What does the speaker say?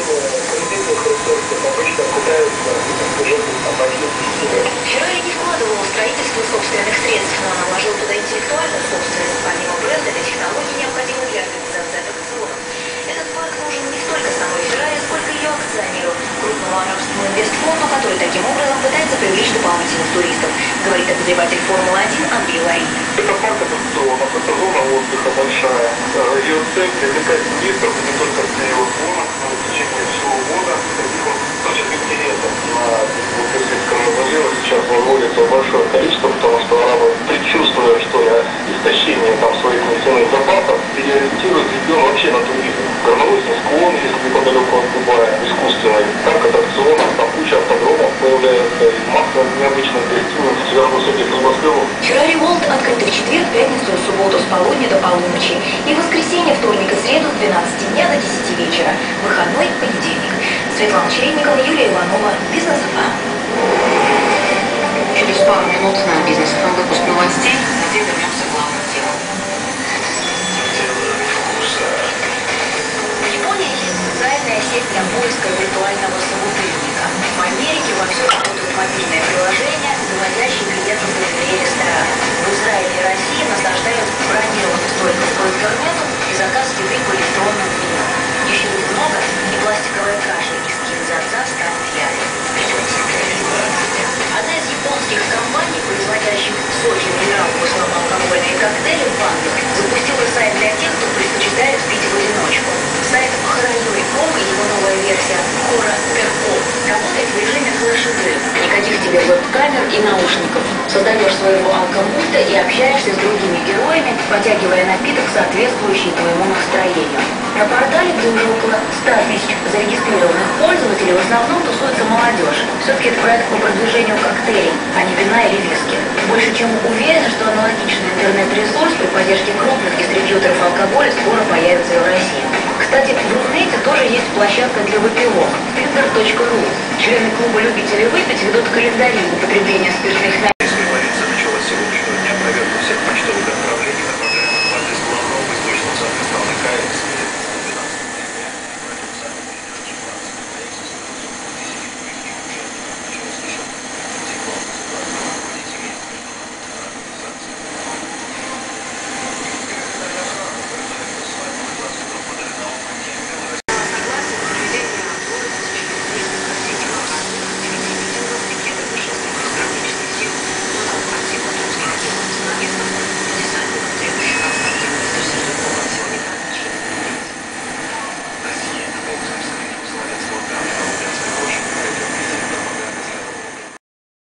получения кредитных ресурсов обычно пытаются бюджетных компаний. Жюри не вкладывал в строительство собственных средств, но наложил туда интеллектуальную собственность, помимо бренда и технологий, необходимых для организации аттракционов. Этот парк нужен не столько самой Феррари, сколько ее акционеру, крупному арабскому инвестфонду, который таким образом пытается привлечь дополнительных туристов, говорит обозреватель Формулы-1 Андрей Ларин. Это парк аттракционов, это а зона отдыха большая. Ее цель привлекать туристов не только для его фоном, но и большое количество, потому что арабы, предчувствуя, что ли, истощение там своих нефтяных запасов, переориентируют регион вообще на туризм. Горнолыжный склон есть неподалеку от Дубая, искусственный. Так аттракционов, там куча автодромов появляется, и масса необычных гостиниц, сверхвысоких небоскребов. Феррари Волт открыты в четверг, пятницу субботу с полудня до полуночи. И воскресенье, вторник и среду с 12 дня до 10 вечера. Выходной – понедельник. Светлана Чередникова, Юлия Иванова, Бизнес ФМ. Через пару минут на бизнес выпуск новостей, где вернемся к главным темам. В Японии есть социальная сеть для поиска виртуального собутыльника. Слабоалкогольные коктейли в банках, запустила сайт для тех, кто предпочитает пить в одиночку. Сайт Хорайой.ком и его новая версия Хора.ком работает в режиме флеш-игры. Никаких тебе веб-камер и наушников. Создаешь своего алкомульта и общаешься с другими героями, потягивая напиток, соответствующий твоему настроению. На портале, где уже около 100 тысяч зарегистрированных пользователей, в основном тусуется молодежь. Все-таки это проект по продвижению коктейлей, а не вина или виски. Чем уверена, что аналогичный интернет-ресурс при поддержке крупных дистрибьюторов алкоголя скоро появится и в России. Кстати, в Рунете тоже есть площадка для выпивок – filter.ru. Члены клуба любителей выпить ведут календари употребления спиртных напитков